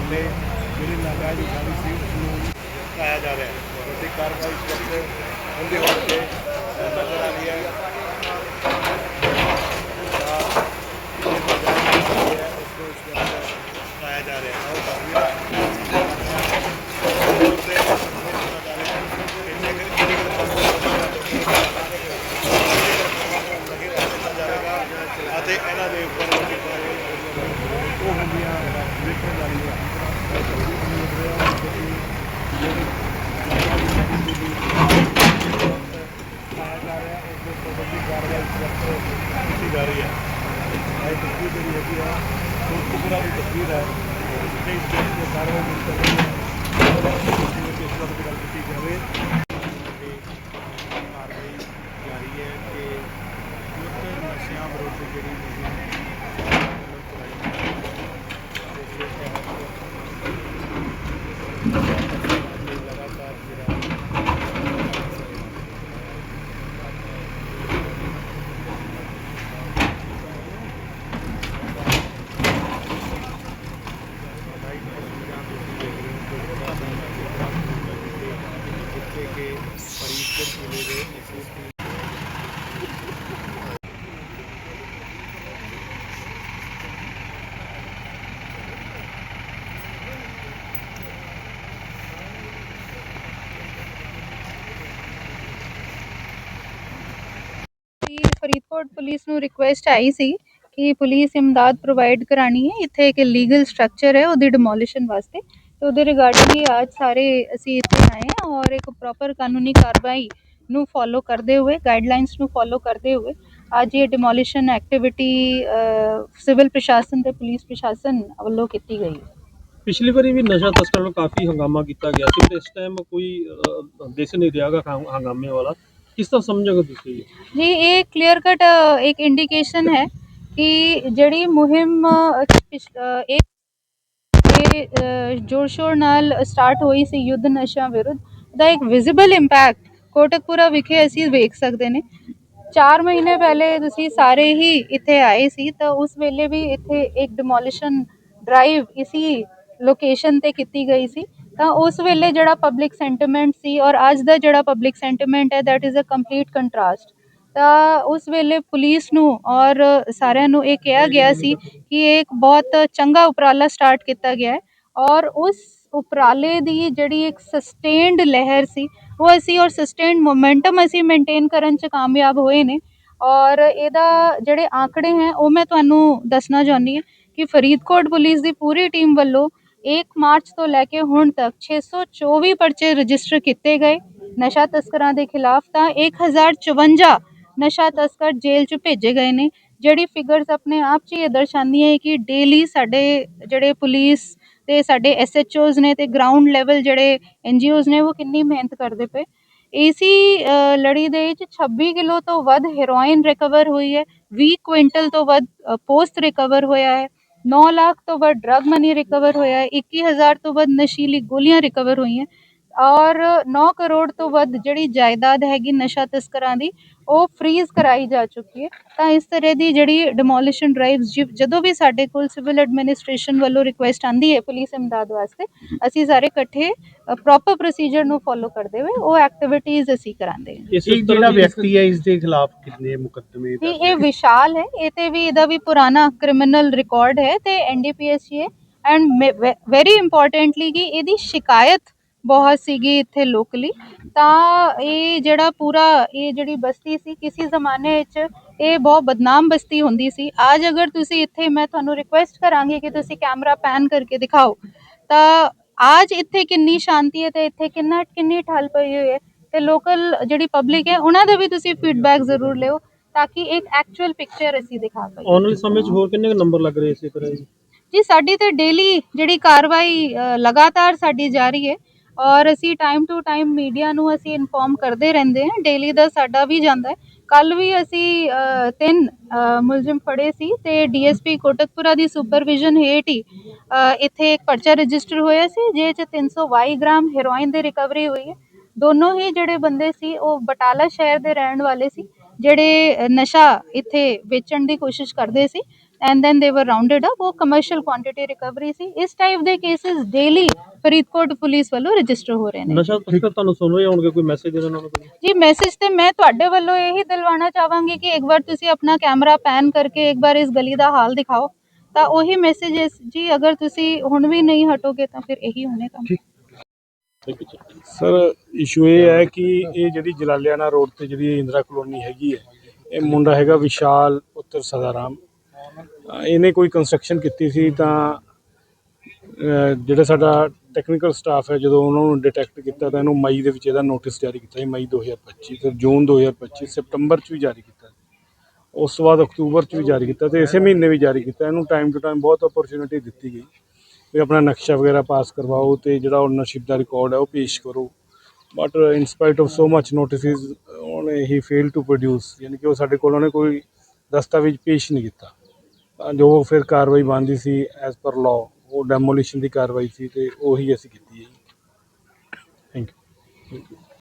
ਜੋ ਜਿਹੜੀ ਨਾਜਾਇਜ਼ ਉਠਾਈ ਸੀ, ਉਸ ਨੂੰ ਲਾਇਆ ਜਾ ਰਿਹਾ ਹੈ। ਉਹਦੀ ਕਾਰਵਾਈ ਇਸ ਵਕਤ ਹੁੰਦੇ ਹੋਏ ਨਜ਼ਰ ਆ ਰਹੀ ਹੈ। ਤਾਂ ਜਾ ਰਿਹਾ ਹੈ ਉਹ ਤਸਵੀਰਾਂ ਹੋਰ ਦੇ ਪੁੱਛਣਾ ਜਾ ਰਿਹਾ ਹੈ ਕਿੰਨੇ ਕੁ- ਕਿੰਨੀ ਕੁ ਲੱਗੇ ਰਹਿਣਾ ਜਾਵੇਗਾ ਅਤੇ ਇਹਨਾਂ ਦੇ ਉੱਪਰ ਵੱਡੀ ਕਾਰਵਾਈ ਉਹ ਹੁੰਦੀਆਂ ਵੇਖਣ ਵਾਲੀਆਂ ਕੀਤੀ ਜਾ ਰਹੀ ਹੈ ਇਹ ਤਸਵੀਰ ਜਿਹੜੀ ਹੈਗੀ ਆ ਉਹ ਕੁਬਰਾ ਦੀ ਤਸਵੀਰ ਹੈ ਜਿਸ ਸਟੇਜ ਤੇ ਕਾਰਵਾਈ ਜਿਹੜੀ ਰਹੀ ਹੈ ਇਸ ਵਕਤ ਗੱਲ ਕੀਤੀ ਜਾਵੇ ਤੇ ਕਾਰਵਾਈ ਜਾਰੀ ਹੈ ਕਿ ਯੁੱਧ ਨਸ਼ਿਆਂ ਵਿਰੁੱਧ ਜਿਹੜੀ ਮੁਹਿੰਮ ਵੱਲੋਂ ਚਲਾਈ ਜਾ ਰਹੀ ਹੈ ਇਸ ਦੇ ਤਹਿਤ ਲਗਾਤਾਰ ਜਿਹੜਾ ਜਿੱਥੇ ਕਿ ਫਰੀਦਕੋਟ ਜ਼ਿਲ੍ਹੇ ਦੇ ਐਸਐਸਪੀ ਕਿ ਫਰੀਦਕੋਟ ਪੁਲਿਸ ਨੂੰ ਰਿਕੁਐਸਟ ਆਈ ਸੀ ਕਿ ਪੁਲਿਸ ਇਮਦਾਦ ਪ੍ਰੋਵਾਈਡ ਕਰਾਣੀ ਹੈ। ਇੱਥੇ ਇੱਕ ਲੀਗਲ ਸਟਰਕਚਰ ਹੈ ਉਹਦੀ ਡਿਮੋਲੀਸ਼ਨ ਵਾਸਤੇ। ਤੇ ਉਹਦੇ ਰਿਗਾਰਡਿੰਗ ਹੀ ਅੱਜ ਸਾਰੇ ਅਸੀਂ ਇੱਥੇ ਆਏ ਹਾਂ ਔਰ ਇੱਕ ਪ੍ਰੋਪਰ ਕਾਨੂੰਨੀ ਕਾਰਵਾਈ ਨੂੰ ਫੋਲੋ ਕਰਦੇ ਹੋਏ ਗਾਈਡਲਾਈਨਸ ਨੂੰ ਫੋਲੋ ਕਰਦੇ ਹੋਏ ਅੱਜ ਇਹ ਡਿਮੋਲੀਸ਼ਨ ਐਕਟੀਵਿਟੀ ਸਿਵਲ ਪ੍ਰਸ਼ਾਸਨ ਤੇ ਪੁਲਿਸ ਪ੍ਰਸ਼ਾਸਨ ਵੱਲੋਂ ਕੀਤੀ ਗਈ ਹੈ। ਪਿਛਲੀ ਵਾਰੀ ਵੀ ਨਸ਼ਾ ਤਸਕਰਾਂ ਨੂੰ ਕਾਫੀ ਹੰਗਾਮਾ ਕੀਤਾ ਗਿਆ ਸੀ ਤੇ ਇਸ ਟਾਈਮ ਕੋਈ ਅਹ, ਨਹੀਂ ਰਿਹਾਗਾ ਹੰਗਾਮੇ ਵਾਲਾ। ਕਿਸ ਤਰ੍ਹਾਂ ਸਮਝੋਗੇ ਤੁਸੀਂ? ਜੀ ਇਹ ਕਲੀਅਰ ਕਟ ਇੱਕ ਇੰਡੀਕੇਸ਼ਨ ਹੈ ਕਿ ਜਿਹੜੀ ਮੁਹਿੰਮ ਅ, ਪਿਛ- ਇੱਕ ਇਹ ਨਾਲ ਸਟਾਰਟ ਹੋਈ ਸੀ ਯੁੱਧ ਨਸ਼ਿਆਂ ਵਿਰੁੱਧ ਦਾ ਇੱਕ ਵਿਜ਼ੀਬਲ ਇੰਪੈਕਟ ਕੋਟਕਪੁਰਾ ਵਿਖੇ ਅਸੀਂ ਵੇਖ ਸਕਦੇ ਨੇ। 4 ਮਹੀਨੇ ਪਹਿਲੇ ਤੁਸੀਂ ਸਾਰੇ ਹੀ ਇੱਥੇ ਆਏ ਸੀ ਤਾਂ ਉਸ ਵੇਲੇ ਵੀ ਇੱਥੇ ਇੱਕ ਡਿਮੋਲੀਸ਼ਨ ਡਰਾਈਵ ਇਸੀ ਲੋਕੇਸ਼ਨ ਤੇ ਕੀਤੀ ਗਈ ਸੀ। ਤਾਂ ਉਸ ਵੇਲੇ ਜਿਹੜਾ ਪਬਲਿਕ ਸੈਂਟੀਮੈਂਟ ਸੀ ਔਰ ਅੱਜ ਦਾ ਜਿਹੜਾ ਪਬਲਿਕ ਸੈਂਟੀਮੈਂਟ ਹੈ that is a complete contrast ਤਾਂ ਉਸ ਵੇਲੇ ਪੁਲਿਸ ਨੂੰ ਔਰ ਸਾਰਿਆਂ ਨੂੰ ਇਹ ਕਿਹਾ ਗਿਆ ਸੀ ਕਿ ਇਹ ਇੱਕ ਬਹੁਤ ਚੰਗਾ ਉਪਰਾਲਾ ਸਟਾਰਟ ਕੀਤਾ ਗਿਆ ਹੈ ਔਰ ਉਸ ਉਪਰਾਲੇ ਦੀ ਜਿਹੜੀ ਇੱਕ ਸਸਟੇਨਡ ਲਹਿਰ ਸੀ, ਉਹ ਅਸੀਂ ਔਰ ਸਸਟੇਨਡ ਮੋਮੈਂਟਮ ਅਸੀਂ ਮੇਨਟੇਨ ਕਰਨ ਚ ਕਾਮਯਾਬ ਹੋਏ ਨੇ ਔਰ ਇਹਦਾ ਜਿਹੜੇ ਆંકੜੇ ਹੈ, ਉਹ ਮੈਂ ਤੁਹਾਨੂੰ ਦੱਸਣਾ ਚਾਹੁੰਦੀ ਹਾਂ ਕਿ ਫਰੀਦਕੋਟ ਪੁਲਿਸ ਦੀ ਪੂਰੀ ਟੀਮ ਵੱਲੋਂ 1 ਮਾਰਚ ਤੋਂ ਲੈ ਕੇ ਹੁਣ ਤੱਕ 624 ਪਰਚੇ ਰਜਿਸਟਰ ਕੀਤੇ ਗਏ। ਨਸ਼ਾ ਤਸਕਰਾਂ ਦੇ ਖਿਲਾਫ ਤਾਂ 1054 ਨਸ਼ਾ ਤਸਕਰ ਜੇਲ੍ਹ 'ਚ ਭੇਜੇ ਗਏ ਨੇ। ਜਿਹੜੀ ਫਿਗਰਸ ਆਪਣੇ ਆਪ 'ਚ ਇਹ ਦਰਸਾਉਂਦੀ ਹੈ ਕਿ ਡੇਲੀ ਸਾਡੇ ਜਿਹੜੇ ਪੁਲਿਸ ਤੇ ਸਾਡੇ ਐਸਐਚਓਜ਼ ਨੇ ਤੇ ਗਰਾਊਂਡ ਲੈਵਲ ਜਿਹੜੇ ਐਨਜੀਓਜ਼ ਨੇ ਉਹ ਕਿੰਨੀ ਮਿਹਨਤ ਕਰਦੇ ਪਏ। ਇਸੀ ਲੜੀ ਦੇ ਵਿੱਚ 26 ਕਿਲੋ ਤੋਂ ਵੱਧ ਹੈਰੋਇਨ ਰਿਕਵਰ ਹੋਈ ਹੈ। 20 ਕੁਇੰਟਲ ਤੋਂ ਵੱਧ ਪੋਸਟ ਰਿਕਵਰ ਹੋਇਆ ਹੈ। 9 ਲੱਖ ਤੋਂ ਵੱਧ ਡਰਗ ਮਨੀ ਰਿਕਵਰ ਹੋਇਆ ਹੈ 21000 ਤੋਂ ਵੱਧ ਨਸ਼ੀਲੀ ਗੋਲੀਆਂ ਰਿਕਵਰ ਹੋਈਆਂ ਔਰ 9 ਕਰੋੜ ਤੋਂ ਵੱਧ ਜਿਹੜੀ ਜਾਇਦਾਦ ਹੈਗੀ ਨਸ਼ਾ ਤਸਕਰਾਂ ਦੀ ਉਹ ਫ੍ਰੀਜ਼ ਕਰਾਈ ਜਾ ਚੁੱਕੀ ਹੈ ਤਾਂ ਇਸ ਤਰ੍ਹਾਂ ਦੀ ਜਿਹੜੀ ਡਿਮੋਲੀਸ਼ਨ ਡਰਾਈਵਸ ਜਦੋਂ ਵੀ ਸਾਡੇ ਕੋਲ ਸਿਵਲ ਐਡਮਿਨਿਸਟ੍ਰੇਸ਼ਨ ਵੱਲੋਂ ਰਿਕੁਐਸਟ ਆਂਦੀ ਹੈ ਪੁਲਿਸ ਇਮਦਾਦ ਵਾਸਤੇ ਅਸੀਂ ਸਾਰੇ ਇਕੱਠੇ ਪ੍ਰੋਪਰ ਪ੍ਰੋਸੀਜਰ ਨੂੰ ਫੋਲੋ ਕਰਦੇ ਹੋਏ ਉਹ ਐਕਟੀਵਿਟੀਜ਼ ਅਸੀਂ ਕਰਾਉਂਦੇ ਹਾਂ। ਇਸ ਜਿਹੜਾ ਵਿਅਕਤੀ ਹੈ ਇਸ ਦੇ ਖਿਲਾਫ ਕਿੰਨੇ ਮੁਕੱਦਮੇ ਇਹ ਵਿਸ਼ਾਲ ਹੈ ਇਹ ਤੇ ਵੀ ਇਹਦਾ ਵੀ ਪੁਰਾਣਾ ਕ੍ਰਿਮੀਨਲ ਰਿਕਾਰਡ ਹੈ ਤੇ ਐਨਡੀਪੀਐਸ ਹੈ। ਐਂਡ ਵੈਰੀ ਇੰਪੋਰਟੈਂਟਲੀ ਕਿ ਇਹਦੀ ਸ਼ਿਕਾਇਤ ਬਹੁਤ ਸੀਗੀ ਇੱਥੇ ਲੋਕਲੀ ਤਾਂ ਇਹ ਜਿਹੜਾ ਪੂਰਾ ਇਹ ਜਿਹੜੀ ਬਸਤੀ ਸੀ ਕਿਸੇ ਜ਼ਮਾਨੇ ਵਿੱਚ ਇਹ ਬਹੁਤ ਬਦਨਾਮ ਬਸਤੀ ਹੁੰਦੀ ਸੀ। ਅੱਜ ਅਗਰ ਤੁਸੀਂ ਇੱਥੇ ਮੈਂ ਤੁਹਾਨੂੰ ਰਿਕੁਐਸਟ ਕਰਾਂਗੀ ਕਿ ਤੁਸੀਂ ਕੈਮਰਾ ਪੈਨ ਕਰਕੇ ਦਿਖਾਓ। ਤਾਂ ਅੱਜ ਇੱਥੇ ਕਿੰਨੀ ਸ਼ਾਂਤੀ ਹੈ ਤੇ ਇੱਥੇ ਕਿੰਨਾ ਕਿੰਨੀ ਠੱਲ ਪਈ ਹੋਈ ਹੈ ਤੇ ਲੋਕਲ ਜਿਹੜੀ ਪਬਲਿਕ ਹੈ ਉਹਨਾਂ ਦਾ ਵੀ ਤੁਸੀਂ ਫੀਡਬੈਕ ਜ਼ਰੂਰ ਲਿਓ ਤਾਂ ਕਿ ਇੱਕ ਐਕਚੁਅਲ ਪਿਕਚਰ ਅਸੀਂ ਦਿਖਾ ਪਾਈਏ। ਆਉਣ ਵਾਲੇ ਸਮੇਂ 'ਚ ਹੋਰ ਕਿੰਨੇ ਨੰਬਰ ਲੱਗ ਰਹੇ ਇਸੇ ਤਰ੍ਹਾਂ ਜੀ? ਜੀ ਸਾਡੀ ਤੇ ਡੇਲੀ ਜਿਹੜੀ ਕਾਰਵਾਈ ਲਗਾਤਾਰ ਸਾਡੀ ਜਾਰੀ ਹੈ। ਔਰ ਅਸੀਂ ਟਾਈਮ ਟੂ ਟਾਈਮ ਮੀਡੀਆ ਨੂੰ ਅਸੀਂ ਇਨਫੋਰਮ ਕਰਦੇ ਰਹਿੰਦੇ ਹਾਂ। ਡੇਲੀ ਦਾ ਸਾਡਾ ਵੀ ਜਾਂਦਾ ਹੈ। ਕੱਲ ਵੀ ਅਸੀਂ ਤਿੰਨ ਮੁਲਜ਼ਮ ਫੜੇ ਸੀ ਤੇ ਡੀਐਸਪੀ ਕੋਟਕਪੁਰਾ ਦੀ ਸੁਪਰਵਿਜ਼ਨ ਹੇਠ ਹੀ ਇੱਥੇ ਇੱਕ ਪਰਚਾ ਰਜਿਸਟਰ ਹੋਇਆ ਸੀ, ਜਿਹਦੇ ਚ 322 ਗ੍ਰਾਮ ਹੈਰੋਇਨ ਦੀ ਰਿਕਵਰੀ ਹੋਈ ਹੈ। ਦੋਨੋਂ ਹੀ ਜਿਹੜੇ ਬੰਦੇ ਸੀ, ਉਹ ਬਟਾਲਾ ਸ਼ਹਿਰ ਦੇ ਰਹਿਣ ਵਾਲੇ ਸੀ, ਜਿਹੜੇ ਨਸ਼ਾ ਇੱਥੇ ਵੇਚਣ ਦੀ ਕੋਸ਼ਿਸ਼ ਕਰਦੇ ਸੀ। And then they were rounded up ਉਹ ਕਮਰਸ਼ੀਅਲ ਕੁਆਂਟੀਟੀ ਰਿਕਵਰੀ ਸੀ ਇਸ ਟਾਈਪ ਦੇ ਕੇਸਿਸ ਡੇਲੀ ਫਰੀਦਕੋਟ ਪੁਲਿਸ ਵੱਲੋਂ ਰਜਿਸਟਰ ਹੋ ਰਹੇ ਨੇ ਨਸ਼ਾ ਤਸਕਰ ਤੁਹਾਨੂੰ ਸੁਣ ਰਹੇ ਹੋਣਗੇ ਕੋਈ ਮੈਸੇਜ ਦੇਣਾ ਉਹਨਾਂ ਨੂੰ ਕੋਈ? ਜੀ ਮੈਸੇਜ ਤੇ ਮੈਂ ਤੁਹਾਡੇ ਵੱਲੋਂ ਇਹੀ ਦਿਲਵਾਣਾ ਚਾਹਾਂਗੀ ਕਿ ਇੱਕ ਵਾਰ ਤੁਸੀਂ ਆਪਣਾ ਕੈਮਰਾ ਪੈਨ ਕਰਕੇ ਇੱਕ ਵਾਰ ਇਸ ਗਲੀ ਦਾ ਹਾਲ ਦਿਖਾਓ ਤਾਂ ਉਹੀ ਮੈਸੇਜ ਜੀ ਅਗਰ ਤੁਸੀਂ ਹੁਣ ਵੀ ਨਹੀਂ ਹਟੋਗੇ ਤਾਂ ਫਿਰ ਇਹੀ ਹੋਣੇ ਕੰਮ Thank you, sir. Sir issue ਇਹ ਹੈ ਕਿ ਇਹ ਜਿਹੜੀ ਜਲਾਲਿਆਣਾ ਰੋਡ ਤੇ ਜਿਹੜੀ ਇੰਦਰਾ ਕਲੋਨੀ ਹੈਗੀ ਹੈ ਇਹ ਮੁੰਡਾ ਹੈਗਾ ਵਿਸ਼ਾਲ ਪੁੱਤਰ ਸਦਾਰਾਮ ਇਹਨੇ ਕੋਈ ਕੰਸਟਰਕਸ਼ਨ ਕੀਤੀ ਸੀ ਤਾਂ ਜਿਹੜਾ ਸਾਡਾ ਟੈਕਨੀਕਲ ਸਟਾਫ ਹੈ, ਜਦੋਂ ਉਹਨਾਂ ਨੂੰ ਡਿਟੈਕਟ ਕੀਤਾ ਤਾਂ ਇਹਨੂੰ ਮਈ ਦੇ ਵਿੱਚ ਇਹਦਾ ਨੋਟਿਸ ਜਾਰੀ ਕੀਤਾ ਸੀ, ਮਈ 2025 ਫਿਰ ਜੂਨ 2025 ਸਪਟੰਬਰ 'ਚ ਵੀ ਜਾਰੀ ਕੀਤਾ ਉਸ ਤੋਂ ਬਾਅਦ ਅਕਤੂਬਰ 'ਚ ਵੀ ਜਾਰੀ ਕੀਤਾ ਤੇ ਇਸੇ ਮਹੀਨੇ ਵੀ ਜਾਰੀ ਕੀਤਾ। ਇਹਨੂੰ ਟਾਈਮ ਟੂ ਟਾਈਮ ਬਹੁਤ ਓਪਰਚੁਨਿਟੀ ਦਿੱਤੀ ਗਈ ਵੀ ਆਪਣਾ ਨਕਸ਼ਾ ਵਗੈਰਾ ਪਾਸ ਕਰਵਾਓ ਤੇ ਜਿਹੜਾ ਓਨਰਸ਼ਿਪ ਦਾ ਰਿਕਾਰਡ ਹੈ ਉਹ ਪੇਸ਼ ਕਰੋ। ਬਟ ਇਨ ਸਪਾਈਟ ਆਫ ਸੋ ਮੱਚ ਨੋਟਿਸਿਸ ਉਹਨੇ ਹੀ ਫੇਲ ਟੂ ਪ੍ਰੋਡਿਊਸ ਯਾਨੀ ਕਿ ਉਹ ਸਾਡੇ ਕੋਲ ਉਹਨੇ ਕੋਈ ਦਸਤਾਵੇਜ਼ ਪੇਸ਼ ਨਹੀਂ ਕੀਤਾ। ਜੋ ਫਿਰ ਕਾਰਵਾਈ ਬਣਦੀ ਸੀ ਐਜ਼ ਪਰ ਲਾਅ ਉਹ ਡੈਮੋਲੀਸ਼ਨ ਦੀ ਕਾਰਵਾਈ ਸੀ ਤੇ ਉਹੀ ਅਸੀਂ ਕੀਤੀ ਹੈ ਥੈਂਕ ਯੂ